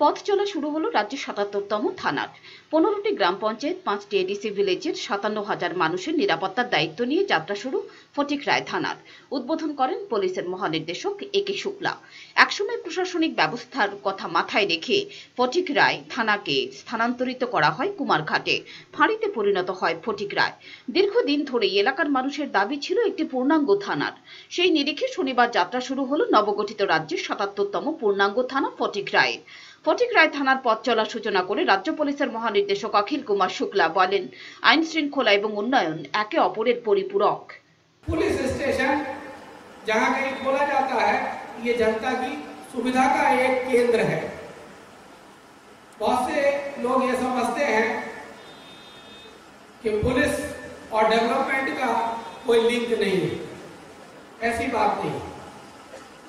পথ চলা শুরু হলো রাজ্যের সাতাত্তরতম থানার। পনেরোটি গ্রাম পঞ্চায়েত, পাঁচটি এডিসি ভিলেজের সাতান্ন হাজার মানুষের নিরাপত্তার দায়িত্ব নিয়ে যাত্রা শুরু ফটিক রায় থানার। উদ্বোধন করেন পুলিশের মহানির্দেশক এ কে শুক্লা। একসময় প্রশাসনিক ব্যবস্থার কথা মাথায় রেখে ফটিক রায় থানাকে স্থানান্তরিত করা হয় কুমারঘাটে। ফাঁড়িতে পরিণত হয় ফটিক রায়। দীর্ঘদিন ধরে এলাকার মানুষের দাবি ছিল একটি পূর্ণাঙ্গ থানার। সেই নিরিখে শনিবার যাত্রা শুরু হলো নবগঠিত রাজ্যের সাতাত্তরতম পূর্ণাঙ্গ থানা ফটিক রায় ফটিক রায় থানার পথ চলার সূচনা করে রাজ্য পুলিশের মহানির্দেশক অখিল কুমার শুক্লা বলেন আইন শৃঙ্খলা এবং উন্নয়ন একে অপরের পরিপূরক पुलिस स्टेशन जहाँ कहीं खोला जाता है ये जनता की सुविधा का एक केंद्र है बहुत से लोग ये समझते हैं कि पुलिस और डेवलपमेंट का कोई लिंक नहीं है ऐसी बात नहीं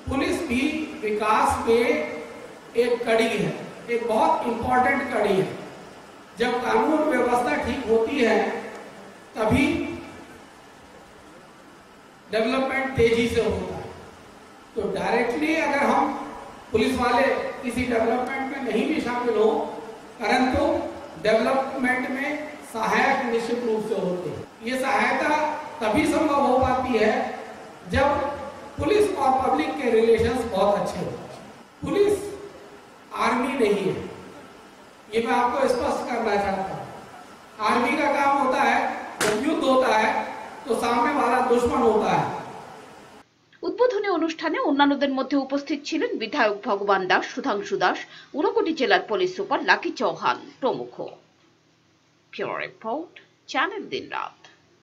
पुलिस भी विकास में एक कड़ी है, एक बहुत इंपॉर्टेंट कड़ी है। जब कानून व्यवस्था ठीक होती है, तभी डेवलपमेंट तेज़ी से होता है। तो डायरेक्टली अगर हम पुलिस वाले किसी डेवलपमेंट में नहीं भी शामिल हो, परंतु डेवलपमेंट में सहायक निश्चित रूप से होते हैं। ये सहायता तभी संभव हो पाती है जब पुलिस और पब्लिक के रिलेशंस बहुत अच्छे हो। पुलिस नहीं है ये मैं आपको स्पष्ट करना चाहता हूँ आर्मी का काम होता है जब युद्ध होता है तो सामने वाला दुश्मन होता है উদ্বোধনী অনুষ্ঠানে অন্যান্যদের মধ্যে উপস্থিত ছিলেন বিধায়ক ভগবান দাস সুধাংশু দাস ঊনকোটি জেলার পুলিশ সুপার লাকি চৌহান প্রমুখ ফিওর রিপোর্ট চ্যানেল দিন রাত